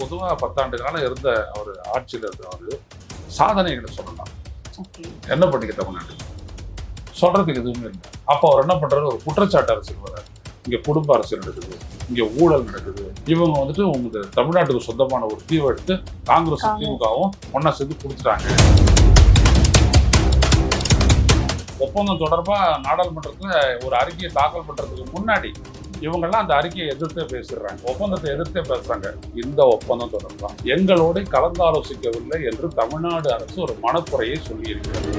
பொதுவா பத்தாண்டு காலம் இருந்த அவர் ஆட்சியில் இருந்தவர் சாதனைகளை சொல்லலாம். என்ன பண்ணிக்க தமிழ்நாடு? சொல்றதுக்கு எதுவுமே இல்லை. அப்போ அவர் என்ன பண்றாரு? ஒரு குற்றச்சாட்டு அரசியல் வர்றாரு. இங்க குடும்ப அரசியல் நடக்குது. இங்க ஊழல் நடக்குது. இவங்க வந்துட்டு உங்க தமிழ்நாட்டுக்கு சொந்தமான ஒரு தீவை எடுத்து காங்கிரஸ். திமுகவும் ஒன்னா சேர்ந்து கொடுத்துட்டாங்க ஒப்பந்தம் தொடர்பா நாடாளுமன்றத்துல ஒரு அறிக்கையை தாக்கல் பண்றதுக்கு முன்னாடி இவங்கெல்லாம் அந்த அறிக்கையை எதிர்த்தே பேசிடுறாங்க. ஒப்பந்தத்தை எதிர்த்தே பேசுறாங்க. இந்த ஒப்பந்தம் தொடர்பாக. எங்களோடு கலந்தாலோசிக்கவில்லை என்று தமிழ்நாடு அரசு ஒரு மனக்குறையை சொல்லியிருக்கிறது.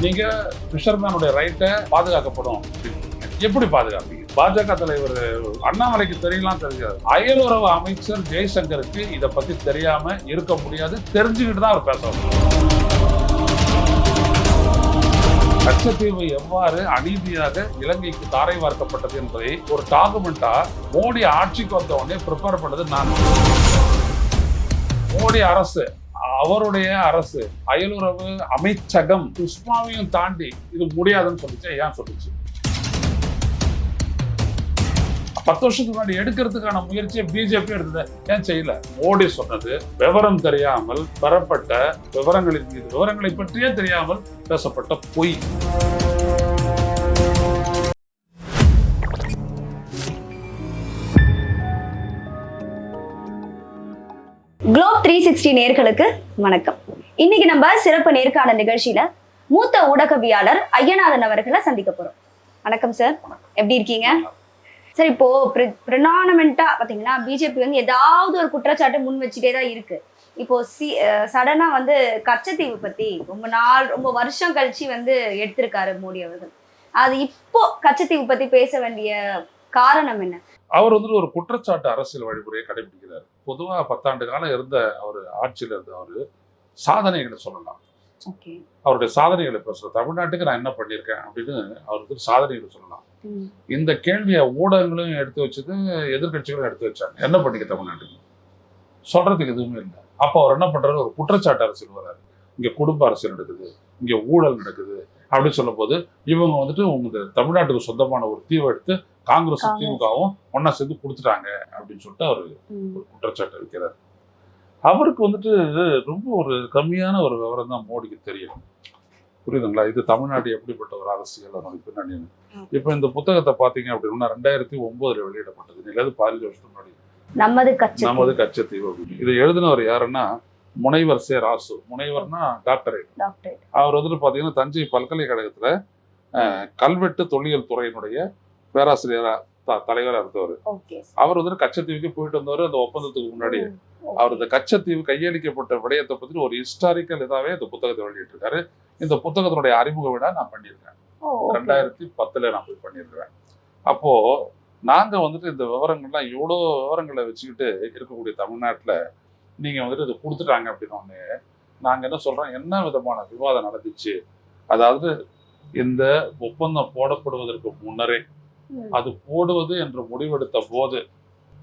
நீங்க பிஷர்மேனுடைய ரைட்டை பாதுகாக்கப்படும். எப்படி பாதுகாப்பீங்க? பாஜக தலைவர் அண்ணாமலைக்கு தெரியலாம் தெரியாது. அயலுறவு அமைச்சர் ஜெய்சங்கருக்கு இதை பத்தி தெரியாம இருக்க முடியாது. தெரிஞ்சுக்கிட்டு தான் அவர் பேசணும் லட்சத்தீவு எவ்வாறு அநீதியாக இலங்கைக்கு தாரை வார்க்கப்பட்டது என்பதை ஒரு டாக்குமெண்டா மோடி ஆட்சிக்கு வந்த உடனே ப்ரிப்பேர் பண்ணது நான். மோடி அரசு அவருடைய அரசு அயலுறவு அமைச்சகம் சுஷ்மாவையும் தாண்டி இது முடியாதுன்னு சொல்லிச்சு ஏன் சொல்லிச்சு? பத்து வருஷத்துக்கு முன்னாடி எடுக்கிறதுக்கான முயற்சியை பிஜேபி எடுத்தது ஏன் செய்யல? மோடி சொன்னது விவரம் தெரியாமல் பெறப்பட்ட விவரங்களின் மீது விவரங்களை பற்றியே தெரியாமல் பேசப்பட்ட பொய். குளோப் த்ரீ சிக்ஸ்டி நேர்களுக்கு வணக்கம். இன்னைக்கு நம்ம சிறப்பு நேர்காணல் நிகழ்ச்சியில மூத்த ஊடகவியாளர் ஐயநாதன் அவர்களை சந்திக்க போறோம். வணக்கம் சார் எப்படி இருக்கீங்க? சார் இப்போ ப்ரினானமெண்டா பாத்தீங்கன்னா பிஜேபி வந்து ஏதாவது ஒரு குற்றச்சாட்டு முன் வச்சுட்டே தான் இருக்கு. இப்போ சி சடனா வந்து கச்சத்தீவு பத்தி ரொம்ப நாள் ரொம்ப வருஷம் கழிச்சு வந்து எடுத்திருக்காரு மோடி அவர்கள். அது இப்போ கச்சத்தீவு பத்தி பேச வேண்டிய காரணம் என்ன? அவர் வந்து ஒரு குற்றச்சாட்டு அரசியல் வழிமுறையை கடைபிடிக்கிறார். பொதுவா பத்தாண்டு காலம் இருந்த அவர் ஆட்சியில் இருந்த அவர் சாதனைகளை சொல்லலாம். அவருடைய சாதனைகளை பேசுற தமிழ்நாட்டுக்கு நான் என்ன பண்ணியிருக்கேன் அப்படின்னு அவர் வந்து சாதனைகளை சொல்லலாம். இந்த கேள்வியை ஊடகங்களும் எடுத்து வச்சது எதிர்க்கட்சிகளும் எடுத்து வச்சாங்க. என்ன பண்ணிக்க தமிழ்நாட்டுக்கு? சொல்றதுக்கு எதுவுமே இல்லை. அப்போ அவர் என்ன பண்றாரு? ஒரு குற்றச்சாட்டு அரசியல் வர்றாரு. இங்க குடும்ப அரசியல் நடக்குது. இங்க ஊழல் நடக்குது. அப்படின்னு சொல்லும்போது இவங்க வந்துட்டு உங்க தமிழ்நாட்டுக்கு சொந்தமான ஒரு தீவை எடுத்து காங்கிரஸ். திமுகவும் ஒன்னா சேர்ந்து கொடுத்துட்டாங்க அப்படின்னு சொல்லிட்டு அவர் ஒரு குற்றச்சாட்டு வைக்கிறார். அவருக்கு வந்துட்டு ரொம்ப ஒரு கம்மியான ஒரு விவரம் தான் மோடிக்கு தெரியும். புரியுதுங்களா? இது தமிழ்நாடு எப்படிப்பட்ட ஒரு அரசியல் அதனுடைய பின்னணின்னு ம். இப்போ இந்த புத்தகத்தை பார்த்தீங்க அப்படின்னா ரெண்டாயிரத்தி ஒன்பதுல வெளியிடப்பட்டது. இல்லாது பதினஞ்சு வருஷத்துக்கு முன்னாடி. நமது கட்சி. நமது கச்சத்தீவு அப்படின்னு. இதை எழுதினவர் யாருன்னா முனைவர் சே ராசு. முனைவர்னா டாக்டரேட். டாக்டர் அவர் வந்துட்டு பார்த்தீங்கன்னா தஞ்சை பல்கலைக்கழகத்துல கல்வெட்டு தொல்லியல் துறையினுடைய பேராசிரியரா த- தலைவரா இருந்தவர். அவர் வந்துட்டு கச்சத்தீவுக்கு போயிட்டு வந்தவர் அந்த ஒப்பந்தத்துக்கு முன்னாடி அவர் இந்த கச்சத்தீவு கையளிக்கப்பட்ட விடயத்தை பத்தி ஒரு ஹிஸ்டாரிக்கல் இதாவே இந்த புத்தகத்தை வெளியிட்டிருக்காரு. இந்த புத்தகத்தினுடைய அறிமுக விழா நான் பண்ணியிருக்கேன். ரெண்டாயிரத்தி பத்துல நான் போய் பண்ணியிருக்கிறேன். அப்போ நாங்க வந்துட்டு இந்த விவரங்கள்லாம் இவ்வளோ விவரங்களை வச்சுக்கிட்டு இருக்கக்கூடிய தமிழ்நாட்டுல நீங்க வந்துட்டு இதை கொடுத்துட்டாங்க அப்படின்னோடனே நாங்க என்ன சொல்றோம்? என்ன விதமான விவாதம் நடந்துச்சு? அதாவது இந்த ஒப்பந்தம் போடப்படுவதற்கு முன்னரே அது போடுவது என்று முடிவெடுத்த போது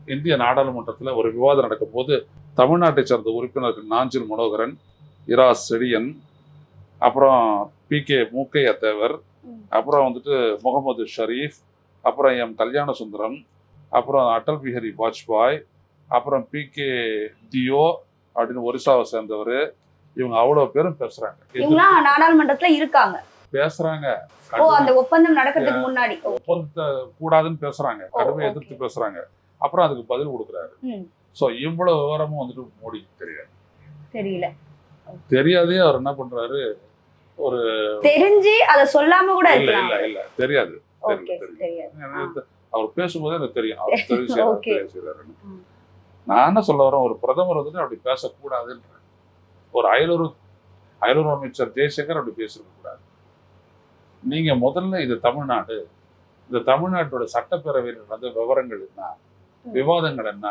இந்திய நாடாளுமன்றத்தில் ஒரு விவாதம் நடக்கும் போது தமிழ்நாட்டை சேர்ந்த உறுப்பினர்கள் நாஞ்சில் மனோகரன் இரா செடியன் அப்புறம் பி கே மூக்கைய தேவர். அப்புறம் வந்துட்டு முகமது ஷரீஃப் அப்புறம் எம் கல்யாண சுந்தரம் அப்புறம் அடல் பிஹாரி வாஜ்பாய் அப்புறம் பி கே தியோ அப்படின்னு ஒரிசாவை சேர்ந்தவர். இவங்க அவ்வளோ பேரும் பேசுறாங்க. இவங்களாம் நாடாளுமன்றத்துல இருக்காங்க. பேசுறாங்க. ஒப்பந்தம் நடக்கிறதுக்கு முன்னாடி. ஒப்பந்தத்தை கூடாதுன்னு பேசுறாங்க. கடுமையை. எதிர்த்து பேசுறாங்க. அப்புறம் அதுக்கு பதில் கொடுக்குறாரு. ஸோ இவ்வளவு விவரமும் வந்துட்டு மோடிக்கு தெரியாது. தெரியல. தெரியாதே அவர் என்ன பண்றாரு? ஒரு தெரிஞ்சு அத சொல்லாம கூட இல்ல இல்ல இல்ல. தெரியாது. அவர் பேசும்போதே எனக்கு தெரியும். அவர். ம். நான் என்ன சொல்ல வரேன்? ஒரு பிரதமர் வந்துட்டு அப்படி பேசக்கூடாதுன்ற. ஒரு அயலுறவு அயலுறவு அமைச்சர் ஜெய்சங்கர் அப்படி பேசிருக்க கூடாது நீங்க முதல்ல இது தமிழ்நாடு. இந்த தமிழ்நாட்டோட சட்டப்பேரவையில் நடந்த விவரங்கள் என்ன. விவாதங்கள் என்ன?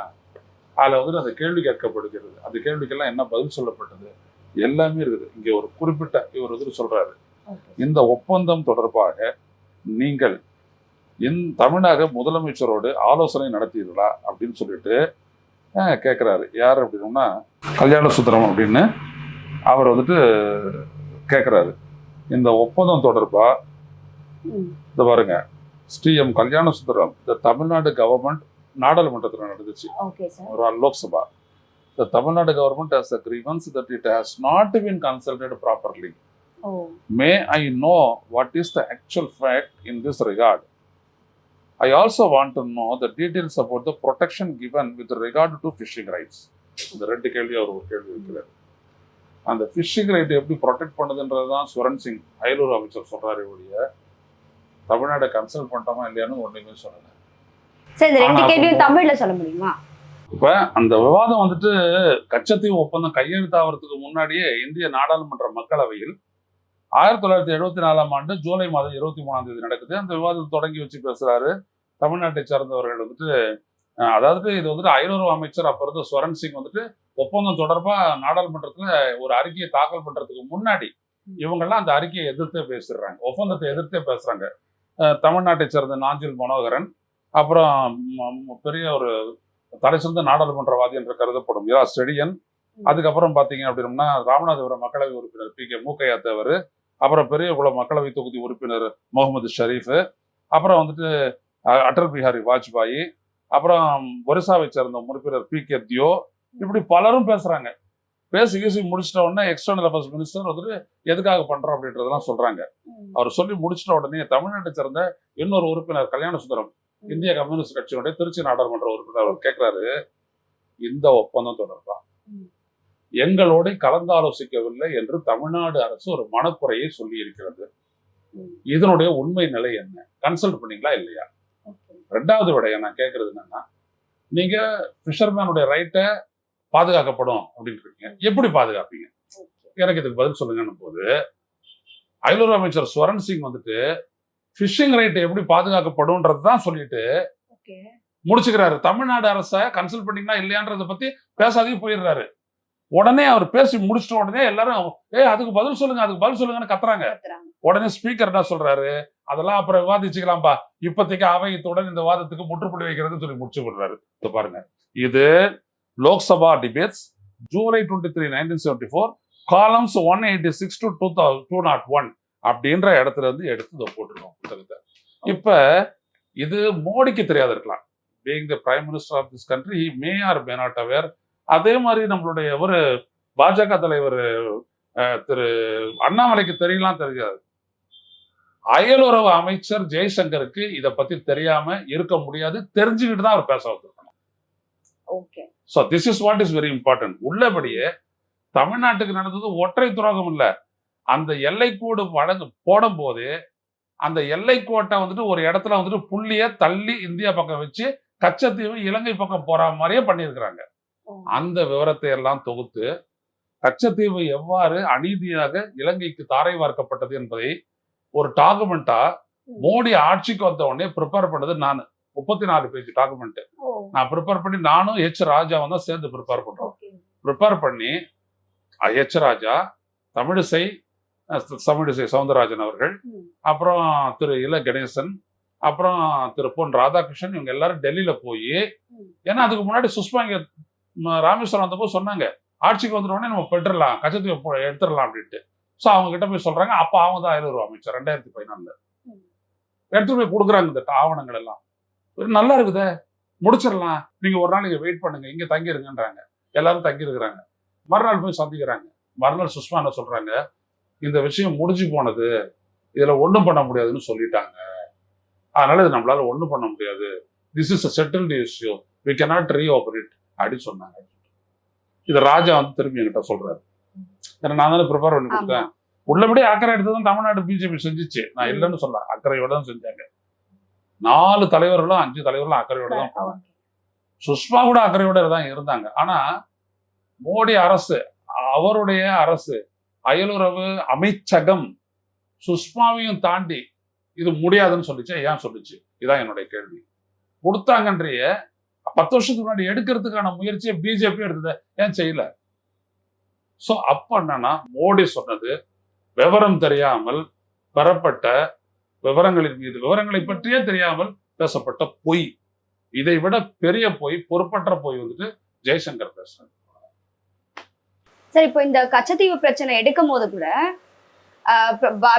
அதுல வந்துட்டு அந்த கேள்வி கேட்கப்படுகிறது. அந்த கேள்விக்கெல்லாம் என்ன பதில் சொல்லப்பட்டது? எல்லாமே இருக்குது. இங்க ஒரு குறிப்பிட்ட இவர் வந்துட்டு சொல்றாரு. Okay. இந்த ஒப்பந்தம் தொடர்பாக நீங்கள் இந் தமிழக முதலமைச்சரோடு ஆலோசனை நடத்தீர்களா அப்படின்னு சொல்லிட்டு கேட்குறாரு யார் அப்படின்னா கல்யாண சுந்தரம் அப்படின்னு அவர் வந்துட்டு கேட்குறாரு இந்த ஒப்பந்தம் தொடர்பா? ம், இந்த பாருங்க. ஸ்ரீ எம் கல்யாண சுந்தரம் த தமிழ்நாடு கவர்மெண்ட் நாடாளுமன்றத்தில் நடந்துச்சு Lok Sabha Nadu government has a grievance that it has not been consulted properly. O May I know what is the actual fact in this regard? I also want to know the details about the protection given with regard to fishing rights. இந்த ரெண்டு கேள்வி அவர் ஒரு கேள்வி வைக்கிறார் அந்த fishing right எப்படி protect பண்ணுதுன்றது தான் சுரன் சிங் அயலூர் அமைச்சர் சொல்றாரு ஒழிய தமிழ்நாடை கன்சல்ட் பண்ணிட்டோமா இல்லையான்னு ஒன்றுமே சொல்லலை சார் இந்த ரெண்டு கேள்வியும் தமிழ்ல சொல்ல முடியுமா? இப்ப அந்த விவாதம் வந்துட்டு கச்சத்தீவு ஒப்பந்தம் கையெழுத்தாகிறதுக்கு முன்னாடியே இந்திய நாடாளுமன்ற மக்களவையில் ஆயிரத்தி தொள்ளாயிரத்தி எழுபத்தி நாலாம் ஆண்டு ஜூலை மாதம் இருபத்தி மூணாம் தேதி நடக்குது. அந்த விவாதத்தை தொடங்கி வச்சு பேசுறாரு தமிழ்நாட்டை சார்ந்தவர்கள் வந்துட்டு அதாவது இது வந்துட்டு ஐநூறு அமைச்சர் அப்ப இருந்த ஸ்வரன் சிங் வந்துட்டு ஒப்பந்தம் தொடர்பா நாடாளுமன்றத்துல ஒரு அறிக்கையை தாக்கல் பண்றதுக்கு முன்னாடி இவங்கெல்லாம் அந்த அறிக்கையை எதிர்த்தே பேசிடுறாங்க ஒப்பந்தத்தை எதிர்த்தே பேசுறாங்க. தமிழ்நாட்டை சேர்ந்த நாஞ்சில் மனோகரன் அப்புறம் பெரிய ஒரு தலை சிறந்த நாடாளுமன்றவாதி என்று கருதப்படும் இரா ஸ்டெடியன் அதுக்கப்புறம் பார்த்தீங்க அப்படின்னா ராமநாதபுரம் மக்களவை உறுப்பினர் பி கே மூக்கையா தேவர் அப்புறம் பெரியகுளம் மக்களவை தொகுதி உறுப்பினர் முகமது ஷரீஃப். அப்புறம் வந்துட்டு அடல் பிஹாரி வாஜ்பாயி. அப்புறம் ஒரிசாவை சேர்ந்த உறுப்பினர் பி கே தியோ. இப்படி பலரும் பேசுறாங்க. பேசி கீசி முடிச்சிட்ட உடனே எக்ஸ்டர்னல் அஃபேர்ஸ் மினிஸ்டர் வந்துட்டு எதுக்காக பண்றோம்? அப்படின்றதெல்லாம் சொல்றாங்க. அவர் சொல்லி முடிச்சிட்ட உடனே தமிழ்நாட்டை சேர்ந்த இன்னொரு உறுப்பினர் கல்யாண சுந்தரம் இந்திய கம்யூனிஸ்ட் கட்சியினுடைய திருச்சி நாடாளுமன்ற உறுப்பினர் அவர் கேட்கிறாரு இந்த ஒப்பந்தம் தொடர்பா. எங்களோட கலந்தாலோசிக்கவில்லை என்று தமிழ்நாடு அரசு ஒரு மனக்குறையை சொல்லி இருக்கிறது. இதனுடைய உண்மை நிலை என்ன? கன்சல்ட் பண்ணீங்களா இல்லையா? ரெண்டாவது விடைய நான் கேட்கறது என்னன்னா நீங்க ஃபிஷர்மேனுடைய ரைட்டை பாதுகாக்கப்படும் அப்படின்னு இருக்கீங்க எப்படி பாதுகாப்பீங்க? எனக்கு இதுக்கு பதில் சொல்லுங்கன்னு போது அயலூர் அமைச்சர் ஸ்வரன் சிங் வந்துட்டு ஃபிஷிங் ரைட் எப்படி பாதுகாக்கப்படும்ன்றது தான் சொல்லிட்டு முடிச்சுக்கிறாரு. தமிழ்நாடு அரசை கன்சல்ட் பண்ணீங்களா இல்லையான்றத பத்தி பேசாதே போயிடுறாரு. உடனே அவர் பேசி முடிச்சிட்ட உடனே எல்லாரும் ஏய் அதுக்கு பதில் சொல்லுங்க அதுக்கு பதில் சொல்லுங்கன்னு கத்துறாங்க. உடனே ஸ்பீக்கர் என்ன சொல்றாரு? அதெல்லாம் அப்புறம் விவாதிச்சுக்கலாம்பா. இப்போதைக்கு அவையத்துடன் இந்த வாதத்துக்கு முற்றுப்புள்ளி வைக்கிறதுன்னு சொல்லி முடிச்சு விடுறாரு. இது பாருங்க. இது Lok Sabha debates July twenty three nineteen seventy four columns one eighty six to two thousand two nought one அப்படின்ற இடத்துல இருந்து எடுத்து இதை போட்டுருக்கோம் புத்தகத்தை. இப்ப இது மோடிக்கு தெரியாது இருக்கலாம். Being the prime minister of this country may or may not aware அதே மாதிரி நம்மளுடைய ஒரு பாஜக தலைவர் திரு அண்ணாமலைக்கு தெரியலாம் தெரியாது. அயலுறவு அமைச்சர் ஜெய்சங்கருக்கு இத பத்தி தெரியாம இருக்க முடியாது. தெரிஞ்சுக்கிட்டு தான் அவர் பேச வந்திருக்கணும். Okay so this is what is very important உள்ளபடியே தமிழ்நாட்டுக்கு நடந்தது ஒற்றை துரோகம் இல்ல. அந்த எல்லைக்கோடு வழங்க போடும் போது அந்த எல்லைக்கோட்டை வந்துட்டு ஒரு இடத்துல வந்துட்டு புள்ளிய தள்ளி இந்தியா பக்கம் வச்சு கச்சத்தீவு இலங்கை பக்கம் போற மாதிரியே பண்ணியிருக்கிறாங்க. அந்த விவரத்தை எல்லாம் தொகுத்து கச்சத்தீவு எவ்வாறு அநீதியாக இலங்கைக்கு தாரை வார்க்கப்பட்டது என்பதை ஒரு டாக்குமெண்டா மோடி ஆட்சிக்கு வந்த உடனே ப்ரிப்பேர் பண்ணது நான். முப்பத்தி நாலு பேஜ் டாக்குமெண்ட் நான் ப்ரிப்பேர் பண்ணி நானும் ஹெச் ராஜாவும் தான் சேர்ந்து ப்ரிப்பேர் பண்றோம். ப்ரிப்பேர் பண்ணி ஹெச் ராஜா தமிழிசை தமிழிசை சவுந்தரராஜன் அவர்கள். அப்புறம் திரு இல கணேசன் அப்புறம் திரு பொன் ராதாகிருஷ்ணன் இவங்க எல்லாரும் டெல்லியில போய். ஏன்னா அதுக்கு முன்னாடி சுஷ்மா இங்க ராமேஸ்வரம் வந்தப்போ சொன்னாங்க ஆட்சிக்கு வந்துட்ட உடனே நம்ம பெற்றுடலாம் கச்சத்தீவை எடுத்துடலாம் அப்படின்ட்டு ஸோ அவங்க கிட்ட போய் சொல்றாங்க அப்போ அவங்க தான் ஐநூறு அமைச்சர் ரெண்டாயிரத்தி பதினாலுல. எடுத்துட்டு போய் கொடுக்குறாங்க இந்த ஆவணங்கள் எல்லாம் நல்லா இருக்குதே முடிச்சிடலாம் நீங்க ஒரு நாள் இங்க வெயிட் பண்ணுங்க இங்க தங்கிருங்கன்றாங்க எல்லாரும் தங்கி இருக்கிறாங்க மறுநாள் போய் சந்திக்கிறாங்க மறுநாள் சுஷ்மா என்ன சொல்றாங்க இந்த விஷயம் முடிஞ்சு போனது இதுல ஒண்ணும் பண்ண முடியாதுன்னு சொல்லிட்டாங்க. அதனால இது நம்மளால ஒண்ணும் பண்ண முடியாது. This is a settled issue we cannot reoperate அப்படின்னு சொன்னாங்க. இது ராஜா வந்து திரும்பி என்கிட்ட சொல்றாரு. ஏன்னா நான் தானே ப்ரிப்பேர் பண்ணி கொடுத்தேன். உள்ளபடியே அக்கறை எடுத்து தான் தமிழ்நாடு பிஜேபி செஞ்சுச்சு. நான். இல்லைன்னு சொல்ல அக்கறையோட தான் செஞ்சாங்க. நாலு தலைவர்களும் அஞ்சு தலைவர்களும் அக்கறையோட தான் போனாங்க. சுஷ்மா கூட அக்கறையோட தான் இருந்தாங்க. ஆனா மோடி அரசு அவருடைய அரசு அயலுறவு அமைச்சகம் சுஷ்மாவையும் தாண்டி இது முடியாதுன்னு சொல்லிச்சு ஏன் சொல்லுச்சு? இதான் என்னுடைய கேள்வி. கொடுத்தாங்கன்றிய பத்து வருஷத்துக்கு முன்னாடி எடுக்கிறதுக்கான முயற்சியை பிஜேபி எடுத்தது ஏன் செய்யல? சோ அப்ப என்னன்னா மோடி சொன்னது விவரம் தெரியாமல் பெறப்பட்ட விவரங்களின் மீது விவரங்களை பற்றியே தெரியாமல் பேசப்பட்ட பொய். இதை விட பெரிய பொய் பொறுப்பற்ற பொய் வந்துட்டு ஜெய்சங்கர் பேசுறாங்க சார் இப்போ இந்த கச்சத்தீவு பிரச்சனை எடுக்கும் போது கூட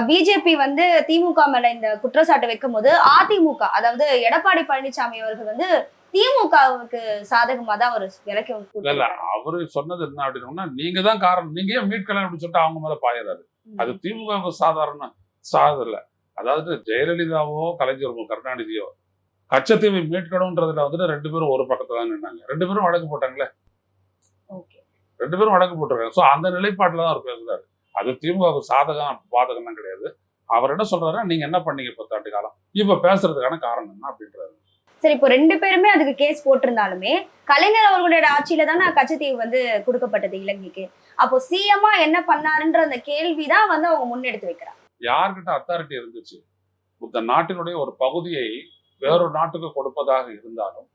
பிஜேபி வந்து திமுக மேல இந்த குற்றச்சாட்டு வைக்கும் போது அதிமுக அதாவது எடப்பாடி பழனிசாமி அவர்கள் வந்து திமுகவுக்கு சாதகமா தான் ஒரு விலைக்கு இல்ல அவரு சொன்னது என்ன அப்படின்னா நீங்க தான் காரணம். நீங்க ஏன் மீட்கலாம் அப்படின்னு சொல்லிட்டு அவங்க மேல பாயிறாரு. அது திமுகவுக்கு சாதாரண சாதம் இல்ல. அதாவது ஜெயலலிதாவோ கலைஞரோ கருணாநிதியோ கச்சத்தீவை மீட்கணும்ன்றதுல வந்துட்டு ரெண்டு பேரும் ஒரு பக்கத்துல தான் நின்னாங்க. ரெண்டு பேரும் வழக்கு போட்டாங்களே. ரெண்டு பேரும் வழக்கு போட்டிருக்காங்க ஸோ அந்த நிலைப்பாட்டில் தான் அவர் பேசுறாரு. அது திமுகவுக்கு சாதகம் பாதகம்லாம் கிடையாது. அவர் என்ன சொல்றாரு நீங்க என்ன பண்ணீங்க பத்தாண்டு காலம்? இப்ப பேசுறதுக்கான காரணம் என்ன? அப்படின்றாரு. சரி இப்போ ரெண்டு பேருமே அதுக்கு கேஸ் போட்டிருந்தாலுமே கலைஞர் அவர்களுடைய ஆட்சியில தானே கச்சத்தீவு வந்து கொடுக்கப்பட்டது இலங்கைக்கு. அப்போ சிஎம்மா என்ன பண்ணாருன்ற அந்த கேள்விதான் வந்து அவங்க முன்னெடுத்து வைக்கிறாங்க. யார்கிட்ட அத்தாரிட்டி இருந்துச்சு? இந்த நாட்டினுடைய ஒரு பகுதியை வேறொரு நாட்டுக்கு கொடுப்பதாக இருந்தாலும்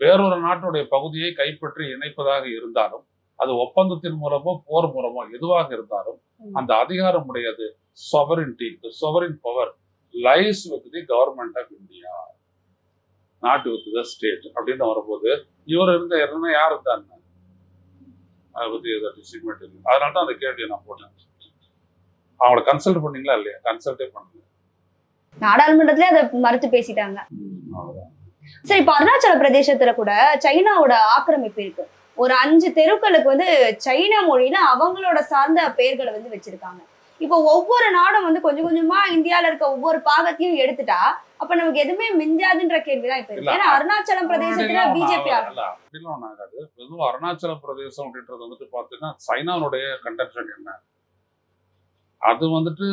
வேறொரு நாட்டுடைய பகுதியை கைப்பற்றி இணைப்பதாக இருந்தாலும் அது ஒப்பந்தத்தின் மூலமோ போர் மூலமோ எதுவாக இருந்தாலும். அந்த அதிகாரம் உடையது the sovereign power lies with the government of India not with the state அப்படின்னு வரும்போது இவர் இருந்த இருந்தா யார் இருந்தாங்க அதை இல்லை அதனால தான் அந்த கேள்வியை நான் போட்டேன். அவங்கள கன்சல்ட் பண்ணீங்களா இல்லையா? கன்சல்ட்டே பண்ணல. நாடாளுமன்றத்திலே அதை மறுத்து பேசிட்டாங்க. சரி இப்போ அருணாச்சல பிரதேசத்துல கூட சைனாவோட ஆக்கிரமிப்பு இருக்கு. ஒரு அஞ்சு தெருக்களுக்கு வந்து சைனா மொழியில அவங்களோட சார்ந்த பெயர்களை வந்து வச்சிருக்காங்க. இப்போ ஒவ்வொரு நாடும் வந்து கொஞ்சம் கொஞ்சமா இந்தியால இருக்க ஒவ்வொரு பாகத்தையும் எடுத்துட்டா அப்ப நமக்கு எதுவுமே மிஞ்சாதுன்ற கேள்விதான் இப்ப இருக்கு. ஏன்னா அருணாச்சலம் பிரதேசத்துல பிஜேபி அப்படிலாம் ஆகாது. அருணாச்சல பிரதேசம் அப்படின்றது வந்துட்டு பாத்தீங்கன்னா சைனாவுடைய கண்டென்ஷன் என்ன? அது வந்துட்டு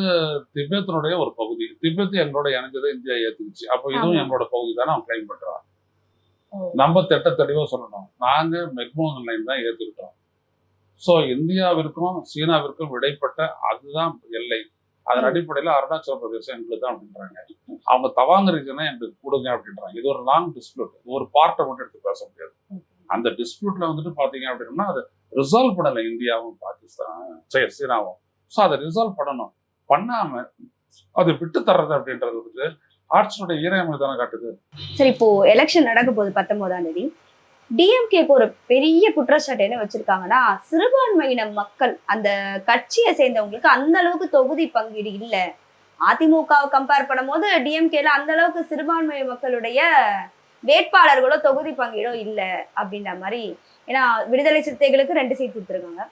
திபெத்தினுடைய ஒரு பகுதி. திபெத் எங்களோட இணைஞ்சதை இந்தியா ஏத்துக்குச்சு. அப்போ இதுவும். எங்களோட பகுதி தானே அவன் கிளைம் பண்றான். நம்ம திட்ட தெளிவா சொல்லணும். நாங்க மெக்மோகன் லைன் தான் ஏத்துக்கிட்டோம். ஸோ இந்தியாவிற்கும் சீனாவிற்கும் இடைப்பட்ட அதுதான் எல்லை. அதன். அடிப்படையில் அருணாச்சல பிரதேசம் எங்களுக்கு தான் அப்படின்றாங்க. அவங்க தவாங்க ரீஜனை எங்களுக்கு கொடுங்க அப்படின்றாங்க. இது ஒரு லாங் டிஸ்பியூட் ஒரு பார்ட்டை மட்டும் எடுத்து பேச முடியாது. அந்த டிஸ்பியூட்ல வந்துட்டு பாத்தீங்க அப்படின்னா அது ரிசால்வ் பண்ணல இந்தியாவும் பாகிஸ்தான் சரி சீனாவும். ஸோ அதை ரிசால்வ் பண்ணணும். பண்ணாம அதை விட்டு தர்றது அப்படின்றது வந்துட்டு ஆட்சியுடைய ஈரமை தானே காட்டுது? சரி இப்போ எலெக்ஷன் நடக்க போகுது பத்தொன்பதாம் தேதி டிஎம்கேக்கு ஒரு பெரிய குற்றச்சாட்டு என்ன வச்சிருக்காங்கன்னா சிறுபான்மையின மக்கள் அந்த கட்சியை சேர்ந்தவங்களுக்கு அந்த அளவுக்கு தொகுதி பங்கீடு இல்ல. அதிமுகவை கம்பேர் பண்ணும்போது டிஎம்கேல அந்த அளவுக்கு சிறுபான்மை மக்களுடைய வேட்பாளர்களோ தொகுதி பங்கீடோ இல்ல அப்படின்ற மாதிரி. ஏன்னா விடுதலை சிறுத்தைகளுக்கு ரெண்டு சீட் கொடுத்துருக்காங்க.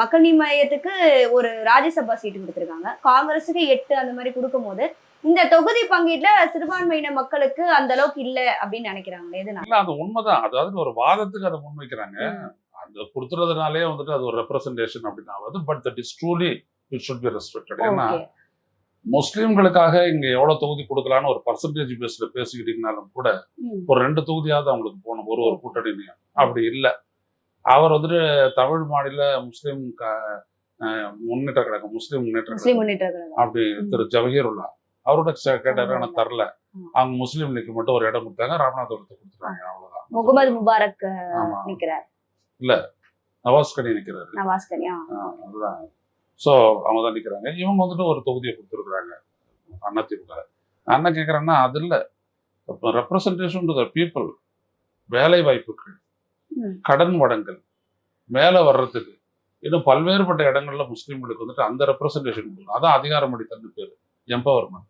மக்கள் நீதி மையத்துக்கு ஒரு ராஜ்யசபா சீட்டு கொடுத்துருக்காங்க. காங்கிரஸுக்கு எட்டு அந்த மாதிரி கொடுக்கும்போது இந்த தொகுதி பங்கீட்டுல சிறுபான்மையின மக்களுக்கு அந்த அளவுக்கு இல்ல அப்படின்னு நினைக்கிறாங்களே எதுனா இல்ல அது உண்மைதான். அதாவது ஒரு வாதத்துக்கு அதை முன்வைக்கிறாங்க. அந்த கொடுத்துறதுனாலே வந்துட்டு அது ஒரு ரெப்ரசன்டேஷன் அப்படின்னு ஆகாது but that is truly it should be respected ஏன்னா முஸ்லீம்களுக்காக இங்க எவ்வளவு தொகுதி கொடுக்கலான்னு ஒரு பர்சன்டேஜ் பேஸ்ல பேசிக்கிட்டீங்கனாலும் கூட ஒரு ரெண்டு தொகுதியாவது அவங்களுக்கு போகணும். ஒரு ஒரு கூட்டணிலையும் அப்படி இல்லை. அவர் வந்துட்டு தமிழ் மாநில முஸ்லீம் முன்னேற்ற கழகம் முஸ்லீம் முன்னேற்ற முன்னேற்ற அப்படி திரு ஜவஹீருல்லா. அவரோட கேட்டாரு ஆனா தரல. அவங்க முஸ்லீம் லீக்கு மட்டும் ஒரு இடம் கொடுத்தாங்க. ராமநாதபுரத்தை கொடுத்துட்டாங்க. அவ்வளவுதான். முகமது முபாரக் நிக்கிறார். நவாஸ் கனி நிக்கிறாரு. நவாஸ்கரியா ஆஹ் அதுதான். ஸோ அவங்க தான் நிற்கிறாங்க இவங்க வந்துட்டு ஒரு தொகுதியை கொடுத்துருக்குறாங்க. அண்ணா திமுக என்ன கேட்குறேன்னா அது இல்லை. ரெப்ரசன்டேஷன் டு த பீப்புள் வேலை வாய்ப்புகள். கடன் வடங்கள் மேலே வர்றதுக்கு. இன்னும் பல்வேறுபட்ட இடங்கள்ல முஸ்லீம்களுக்கு வந்துட்டு அந்த ரெப்ரசன்டேஷன் கொடுக்கணும். அதான் அதிகாரம் அடித்தன்னு பேர். Empowerment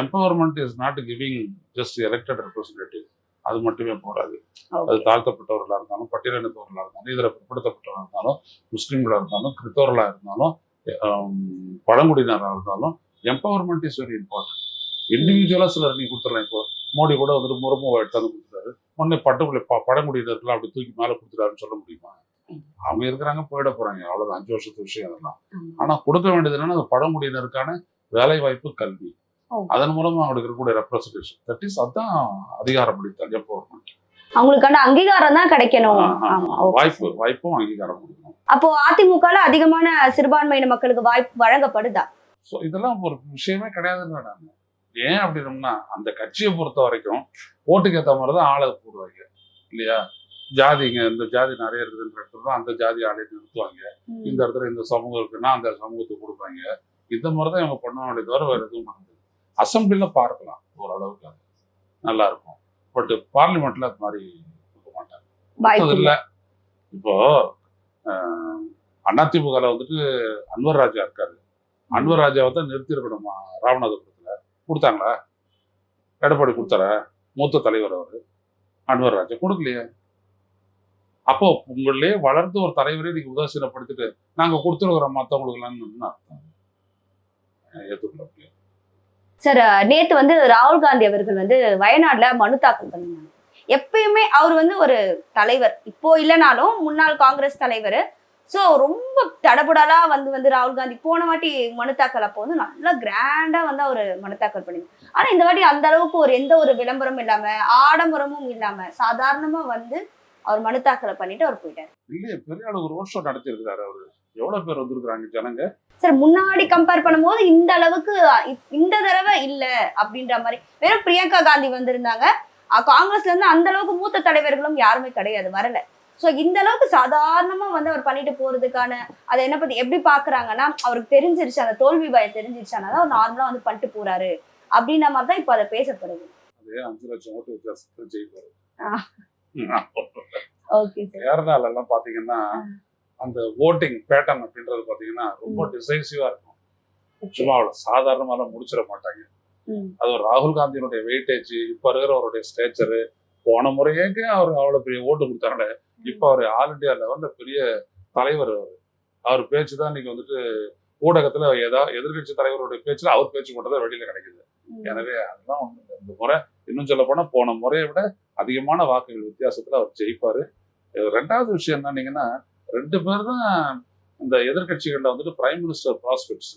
empowerment is not giving just elected representative அது மட்டுமே போராது. அது தாழ்த்தப்பட்டவர்களாக இருந்தாலும் பட்டியலினத்தவர்களாக இருந்தாலும் இதர பிற்படுத்தப்பட்டவர்களாக இருந்தாலும் முஸ்லீம்களாக இருந்தாலும் கிறிஸ்தவர்களாக இருந்தாலும் பழங்குடியினராக இருந்தாலும் எம்பவர்மெண்ட் இஸ் வெரி இம்பார்ட்டன்ட் இண்டிவிஜுவலாக சிலர் நீ கொடுத்துடலாம். இப்போ மோடி கூட வந்துட்டு முறமுவை எடுத்தாந்து கொடுத்துட்டாரு. உடனே பட்டுக்குள்ளே ப பழங்குடியினருக்குலாம் அப்படி தூக்கி மேலே கொடுத்துட்டாருன்னு சொல்ல முடியுமா? அவங்க இருக்கிறாங்க போயிட போறாங்க. அவ்வளவுதான். அஞ்சு வருஷத்து விஷயம் அதெல்லாம். ஆனா கொடுக்க வேண்டியது என்னன்னா அந்த பழங்குடியினருக்கான வேலை வாய்ப்பு கல்வி. அதன் மூலமா அவங்களுக்கு இருக்கக்கூடிய ரெப்ரசன்டேஷன் தட் இஸ் அதான் அதிகாரம் அளித்தல் எம்பவர்மெண்ட் அவங்களுக்கான அங்கீகாரம் தான் கிடைக்கணும். வாய்ப்பு வாய்ப்பும் அங்கீகாரம் கொடுக்கணும். அப்போ அதிமுகல அதிகமான சிறுபான்மையின மக்களுக்கு வாய்ப்பு வழங்கப்படுதா? ஸோ இதெல்லாம் ஒரு விஷயமே கிடையாதுன்னு நான் ஏன் அப்படின்னம்னா அந்த கட்சியை பொறுத்த வரைக்கும் ஓட்டுக்கு ஏற்ற மாதிரி தான் ஆளை போடுவாங்க. இல்லையா? ஜாதிங்க இந்த ஜாதி நிறைய இருக்குதுன்ற இடத்துல தான் அந்த ஜாதி ஆளை நிறுத்துவாங்க. இந்த இடத்துல இந்த சமூகம் இருக்குன்னா அந்த சமூகத்துக்கு கொடுப்பாங்க. இந்த மாதிரி தான் இவங்க பண்ணுவாங்களே தவிர வேற எதுவும் முடியாது. அசம்பிளில பார்க்கலாம் ஓரளவுக்கு அது நல்லா இருக்கும். பட் பார்லிமெண்ட்ல அது மாதிரி கொடுக்க மாட்டாங்க. இல்ல. இப்போ அஹ், அதிமுகல வந்துட்டு அன்வர் ராஜா இருக்காரு. அன்வர் ராஜாவை தான் நிறுத்தி இருக்கணுமா ராமநாதபுரத்துல. கொடுத்தாங்களா? எடப்பாடி கொடுத்தாரா? மூத்த தலைவர் அவர் அன்வர் ராஜா. கொடுக்கலையே. அப்போ உங்களே வளர்ந்து ஒரு தலைவரே நீங்க உதாசீனப்படுத்திட்டு நாங்க கொடுத்துருக்குறோம் மத்தவங்களுக்குலாம் அர்த்தம். ஏற்றுக்கொள்ள முடியாது சார் நேத்து வந்து ராகுல் காந்தி அவர்கள் வந்து வயநாடுல மனு தாக்கல் பண்ணினாங்க. எப்பயுமே அவர் வந்து ஒரு தலைவர். இப்போ இல்லைனாலும் முன்னாள் காங்கிரஸ் தலைவர் ஸோ ரொம்ப தடபுடலா வந்து வந்து ராகுல் காந்தி போன வாட்டி மனு தாக்கல் அப்போ வந்து நல்லா கிராண்டா வந்து அவர் மனு தாக்கல் பண்ணிருந்தாங்க ஆனா இந்த வாட்டி அந்த அளவுக்கு ஒரு எந்த ஒரு விளம்பரமும் இல்லாம ஆடம்பரமும் இல்லாம சாதாரணமா வந்து அவர் மனு தாக்கலை பண்ணிட்டு அவர் போயிட்டார். இல்லையே பெரிய அளவு ரோட் ஷோ நடத்தியிருக்கிறாரு அவரு. எவ்வளவு பேர் வந்திருக்கிறாங்க ஜனங்க? சார் முன்னாடி கம்பேர் பண்ணும்போது இந்த அளவுக்கு இந்த தடவை இல்ல அப்படின்ற மாதிரி. வெறும் பிரியங்கா காந்தி வந்திருந்தாங்க. காங்கிரஸ்ல இருந்து அந்த அளவுக்கு மூத்த தலைவர்களும் யாருமே கிடையாது வரல. சோ இந்த அளவுக்கு சாதாரணமா வந்து அவர் பண்ணிட்டு போறதுக்கான அதை என்ன பத்தி எப்படி பாக்குறாங்கன்னா அவருக்கு தெரிஞ்சிருச்சு அந்த தோல்வி பயம் தெரிஞ்சிருச்சு அவர் நார்மலா வந்து பண்ணிட்டு போறாரு. அப்படின்ற மாதிரி தான் இப்போ அதை பேசப்படுது. அஞ்சு லட்சம் ஓட்டு வித்தியாசத்துல ஜெயிப்பாரு. கேரளால எல்லாம் பாத்தீங்கன்னா அந்த ஓட்டிங் பேட்டர்ன் அப்படின்றது பாத்தீங்கன்னா ரொம்ப டிசைசிவா இருக்கும். சும்மா அவ்வளவு சாதாரணமாலாம் முடிச்சிட மாட்டாங்க. அது ராகுல் காந்தியினுடைய வெயிட்டேஜ் இப்ப இருக்கிற அவருடைய ஸ்டேச்சரு போன முறையேக்கு அவர் அவ்வளவு பெரிய ஓட்டு கொடுத்தாங்க இப்ப அவர் ஆல் இந்தியா லெவல்ல பெரிய தலைவர் அவர். அவர் பேச்சு தான் இன்னைக்கு வந்துட்டு ஊடகத்துல ஏதாவது எதிர்க்கட்சி தலைவருடைய பேச்சுல அவர் பேச்சு மட்டும் தான் வெளியில கிடைக்குது. எனவே இல்ல. இந்த முறை இன்னும் சொல்ல போனா போன முறையை விட அதிகமான வாக்குகள் வித்தியாசத்துல அவர் ஜெயிப்பாரு. ரெண்டாவது விஷயம் என்னன்னீங்கன்னா ரெண்டு பேர் தான் இந்த எதிர்க்கட்சிகள்ல வந்துட்டு பிரைம் மினிஸ்டர் ப்ராஸ்பெக்ட்ஸ்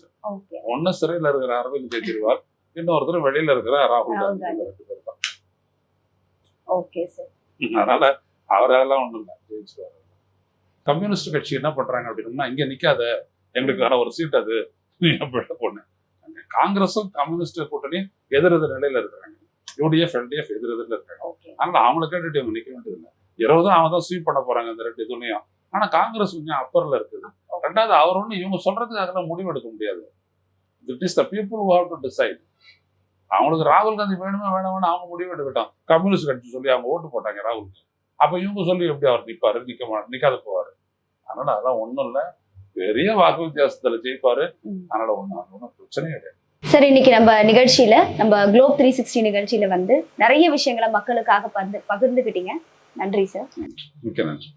ஒன்னு சிறையில இருக்கிற அரவிந்த் கெஜ்ரிவால் இன்னொருத்தர் வெளியில இருக்கிற ராகுல் காந்தி. ரெண்டு பேர் தான். Okay sir. அதனால அவரெல்லாம் ஒண்ணும் இல்லை ஜெயிச்சுவாரு கம்யூனிஸ்ட் கட்சி என்ன பண்றாங்க அப்படின்னா இங்க நிக்காத எங்களுக்கான ஒரு சீட் அது நீ அப்படி பொண்ணு காங்கிரஸும் கம்யூனிஸ்ட் கூட்டணி எதிர் எதிர் நிலையில இருக்கிறாங்க. யூடிஎஃப் எல்டிஎஃப் எதிர் எதிரில் இருக்காங்க அதனால அவங்கள கேட்டுட்டு இவங்க நிக்க வேண்டியதில்லை. இருபதும் அவன் தான் ஸ்வீப் பண்ண போறாங்க இந்த ரெண்டு இதுலையும் ஆனா காங்கிரஸ் கொஞ்சம் அப்பர்ல இருக்குது. ரெண்டாவது அவர் ஒண்ணு இவங்க சொல்றதுக்கு அதெல்லாம் முடிவு எடுக்க முடியாது. It is the people have to decide அவங்களுக்கு ராகுல் காந்தி வேணுமே வேணாம்னு அவங்க முடிவு எடுக்கட்டும் கம்யூனிஸ்ட் கட்சி சொல்லி அவங்க ஓட்டு போட்டாங்க ராகுலுக்கு. அப்ப இவங்க சொல்லி எப்படி அவர் நிப்பாரு? நிக்க மா நிக்காத போவாரு. அதனால அதெல்லாம் ஒண்ணும் இல்ல. பெரிய வாக்கு வித்தியாசத்துல ஜெயிப்பாரு. அதனால அது ஒன்றும் பிரச்சனையே கிடையாது. சார் இன்னைக்கு நம்ம நிகழ்ச்சியில நம்ம குளோப் த்ரீ சிக்ஸ்டி நிகழ்ச்சியில வந்து நிறைய விஷயங்களை மக்களுக்காக பகிர்ந்து பகிர்ந்துக்கிட்டீங்க நன்றி சார் மிக்க நன்றி.